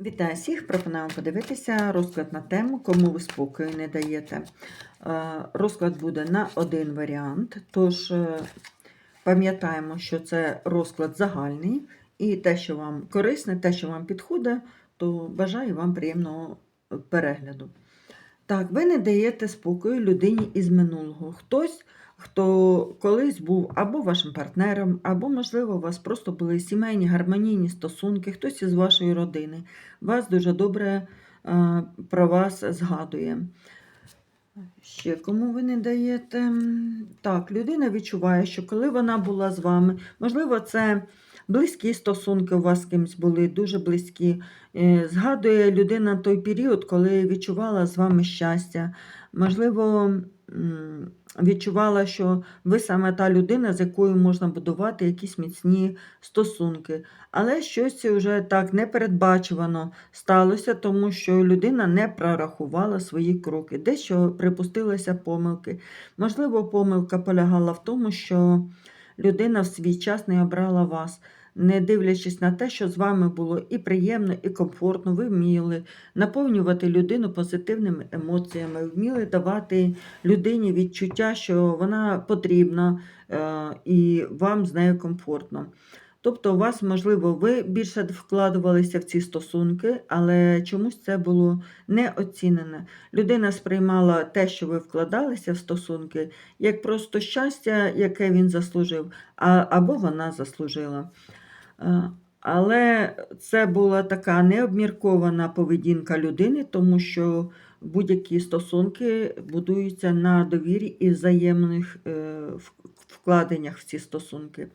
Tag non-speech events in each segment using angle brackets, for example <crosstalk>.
Вітаю всіх! Пропонуємо подивитися розклад на тему, кому ви спокою не даєте. Е, Розклад буде на один варіант, тож е, пам'ятаємо, що це розклад загальний, і те, що вам корисне, те, що вам підходить, то бажаю вам приємного перегляду. Так, ви не даєте спокою людині із минулого. Хтось, хто колись був або вашим партнером, або, можливо, у вас просто були сімейні гармонійні стосунки, хтось із вашої родини. Вас дуже добре е, про вас згадує. Ще кому ви не даєте? Так, людина відчуває, що коли вона була з вами, можливо, це близькі стосунки у вас з кимось були, дуже близькі. Е, Згадує людина той період, коли відчувала з вами щастя. Можливо, відчувала, що ви саме та людина, з якою можна будувати якісь міцні стосунки. Але щось вже так непередбачувано сталося, тому що людина не прорахувала свої кроки, дещо припустилися помилки. Можливо, помилка полягала в тому, що людина в свій час не обрала вас, не дивлячись на те, що з вами було і приємно, і комфортно, ви вміли наповнювати людину позитивними емоціями, вміли давати людині відчуття, що вона потрібна е, і вам з нею комфортно. Тобто, у вас, можливо, ви більше вкладувалися в ці стосунки, але чомусь це було не оцінене. Людина сприймала те, що ви вкладалися в стосунки, як просто щастя, яке він заслужив, або вона заслужила. Е, Але це була така необміркована поведінка людини, тому що будь-які стосунки будуються на довірі і взаємних е, вкладеннях в ці стосунки.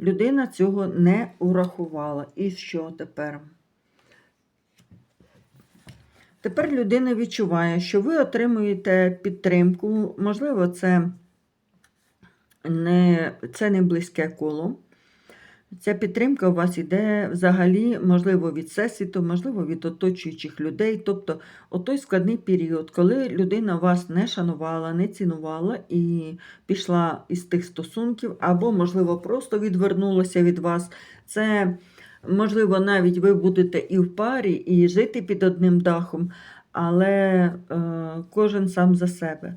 Людина цього не урахувала. І що тепер? Тепер людина відчуває, що ви отримуєте підтримку, можливо, це не, це не близьке коло. Ця підтримка у вас йде взагалі, можливо, від всесвіту, можливо, від оточуючих людей. Тобто, отой складний період, коли людина вас не шанувала, не цінувала і пішла із тих стосунків, або, можливо, просто відвернулася від вас. Це, можливо, навіть ви будете і в парі, і жити під одним дахом, але е, кожен сам за себе.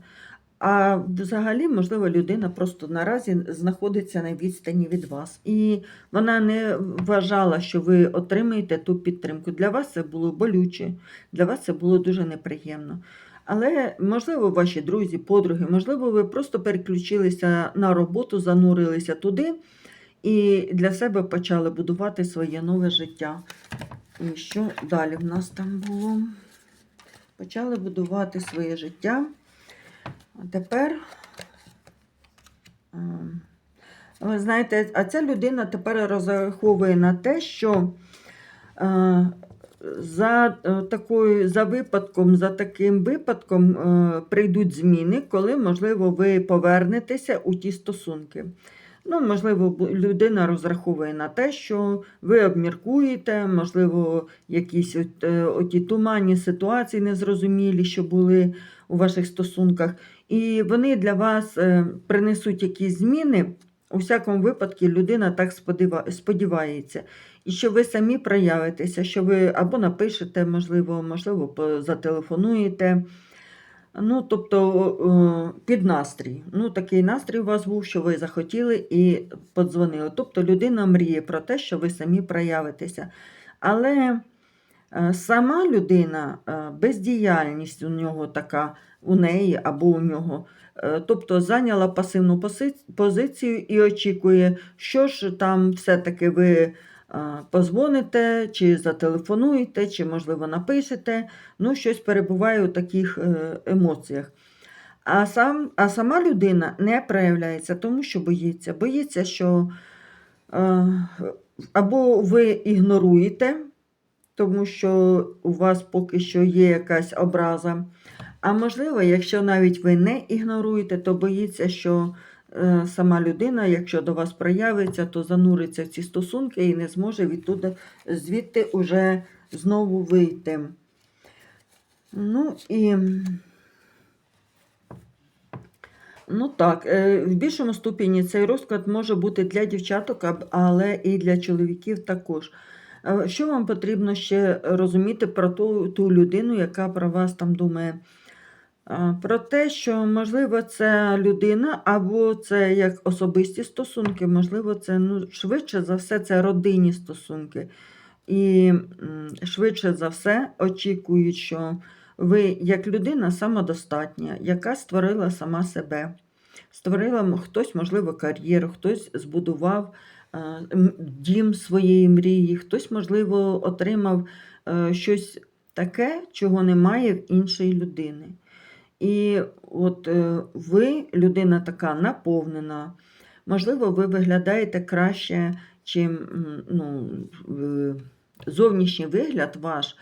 А взагалі, можливо, людина просто наразі знаходиться на відстані від вас. І вона не вважала, що ви отримаєте ту підтримку. Для вас це було болюче, для вас це було дуже неприємно. Але, можливо, ваші друзі, подруги, можливо, ви просто переключилися на роботу, занурилися туди і для себе почали будувати своє нове життя. І що далі в нас там було? Почали будувати своє життя. Тепер, ем, ви знаєте, а ця людина тепер розраховує на те, що е, за е, такою, за випадком, за таким випадком е, прийдуть зміни, коли, можливо, ви повернетеся у ті стосунки. Ну, можливо, людина розраховує на те, що ви обміркуєте, можливо, якісь от, е, оті туманні ситуації незрозумілі, що були у ваших стосунках, і вони для вас е, принесуть якісь зміни. У всякому випадку людина так сподівається. І що ви самі проявитеся, що ви або напишете, можливо, можливо, зателефонуєте. Ну, тобто під настрій. Ну, такий настрій у вас був, що ви захотіли і подзвонили. Тобто людина мріє про те, що ви самі проявитеся. Але е, сама людина, е, бездіяльність у нього така, у неї або у нього. е, Тобто зайняла пасивну позицію і очікує, що ж там все-таки ви е, позвоните, чи зателефонуєте, чи, можливо, напишете. Ну, щось перебуває у таких е, емоціях. А, сам, а сама людина не проявляється, тому що боїться. Боїться, що е, або ви ігноруєте, тому що у вас поки що є якась образа. А можливо, якщо навіть ви не ігноруєте, то боїться, що сама людина, якщо до вас проявиться, то зануриться в ці стосунки і не зможе відтуди, звідти уже знову вийти. Ну і. Ну так, е, в більшому ступені цей розклад може бути для дівчаток, але і для чоловіків також. Е, Що вам потрібно ще розуміти про ту, ту людину, яка про вас там думає? Про те, що, можливо, це людина, або це як особисті стосунки, можливо, це ну, швидше за все, це родинні стосунки. І швидше за все очікують, що ви як людина самодостатня, яка створила сама себе. Створила хтось, можливо, кар'єру, хтось збудував дім своєї мрії, хтось, можливо, отримав е, щось таке, чого немає в іншої людини. І от е, ви, людина така наповнена, можливо, ви виглядаєте краще, чим ну, зовнішній вигляд ваш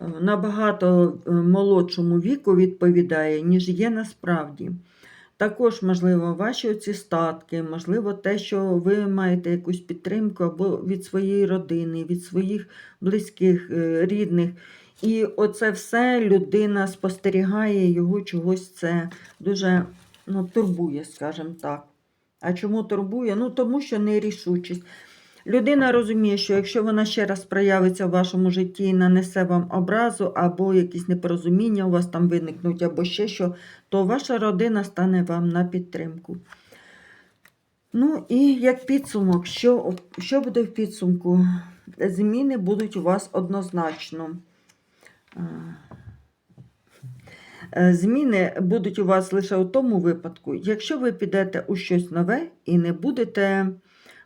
е, набагато е, молодшому віку відповідає, ніж є насправді. Також, можливо, ваші оці статки, можливо, те, що ви маєте якусь підтримку або від своєї родини, від своїх близьких, е, рідних. І оце все людина спостерігає, його чогось це дуже ну, турбує, скажімо так. А чому турбує? Ну, тому що нерішучість. Людина розуміє, що якщо вона ще раз проявиться в вашому житті і нанесе вам образу, або якісь непорозуміння у вас там виникнуть, або ще що, то ваша родина стане вам на підтримку. Ну і як підсумок, що, що буде в підсумку? Зміни будуть у вас однозначно. Е, Зміни будуть у вас лише у тому випадку, якщо ви підете у щось нове і не будете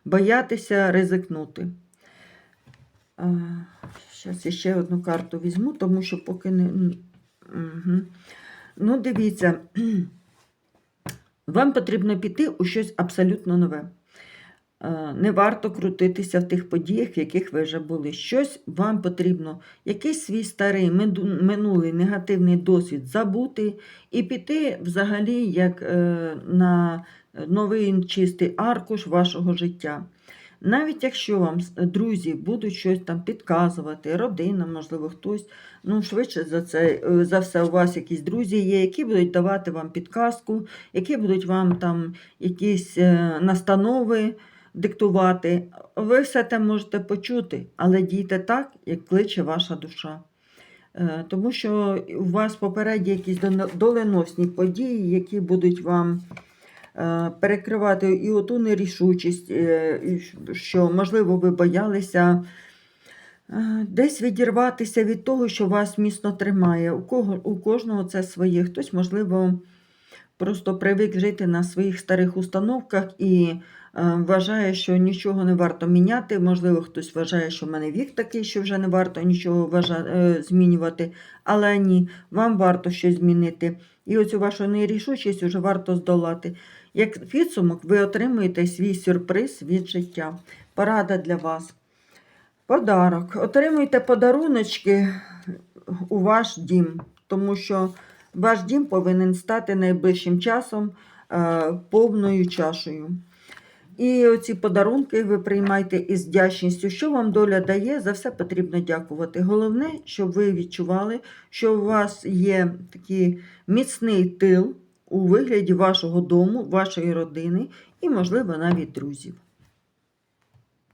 боятися ризикнути. Зараз ще одну карту візьму, тому що поки не. Угу. Ну, дивіться, <clears throat> вам потрібно піти у щось абсолютно нове. Е, Не варто крутитися в тих подіях, в яких ви вже були. Щось вам потрібно, якийсь свій старий минулий негативний досвід забути і піти взагалі як е, на новий чистий аркуш вашого життя. Навіть якщо вам друзі будуть щось там підказувати, родина, можливо, хтось, ну швидше за це е, за все, у вас якісь друзі є, які будуть давати вам підказку, які будуть вам там якісь настанови диктувати. Ви все те можете почути, але дійте так, як кличе ваша душа. Е, Тому що у вас попереді якісь доленосні події, які будуть вам е, перекривати і оту нерішучість, е, що, можливо, ви боялися десь відірватися від того, що вас міцно тримає. У, кого, у кожного це своє. Хтось, можливо, просто привик жити на своїх старих установках і е, вважає, що нічого не варто міняти. Можливо, хтось вважає, що в мене вік такий, що вже не варто нічого е, змінювати. Але ні, вам варто щось змінити. І оцю вашу нерішучість вже варто здолати. Як підсумок, ви отримуєте свій сюрприз від життя. Порада для вас. Подарок. Отримуйте подаруночки у ваш дім, тому що ваш дім повинен стати найближчим часом е, повною чашею. І оці подарунки ви приймайте із вдячністю. Що вам доля дає, за все потрібно дякувати. Головне, щоб ви відчували, що у вас є такий міцний тил у вигляді вашого дому, вашої родини і, можливо, навіть друзів.